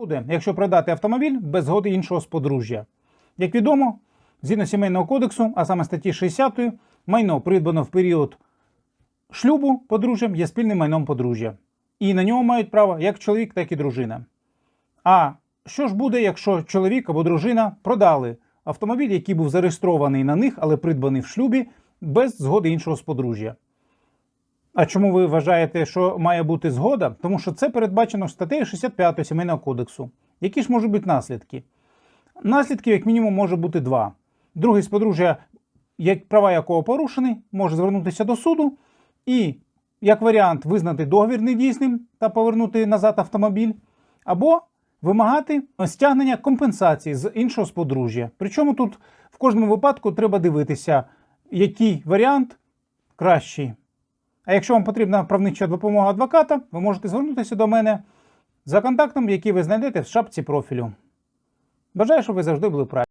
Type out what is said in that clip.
буде, якщо продати автомобіль без згоди іншого подружжя. Як відомо, згідно сімейного кодексу, а саме статті 60, майно придбано в період шлюбу подружжям є спільним майном подружжя. І на нього мають право як чоловік, так і дружина. А що ж буде, якщо чоловік або дружина продали автомобіль, який був зареєстрований на них, але придбаний в шлюбі без згоди іншого з подружжя? А чому ви вважаєте, що має бути згода? Тому що це передбачено статтею 65 Сімейного кодексу. Які ж можуть бути наслідки? Наслідків, як мінімум, може бути два. Другий з подружжя, як права якого порушені, може звернутися до суду і, як варіант, визнати договір недійсним та повернути назад автомобіль, або вимагати стягнення компенсації з іншого з подружжя. Причому тут в кожному випадку треба дивитися, який варіант кращий. А якщо вам потрібна правнича допомога адвоката, ви можете звернутися до мене за контактом, який ви знайдете в шапці профілю. Бажаю, щоб ви завжди були праві.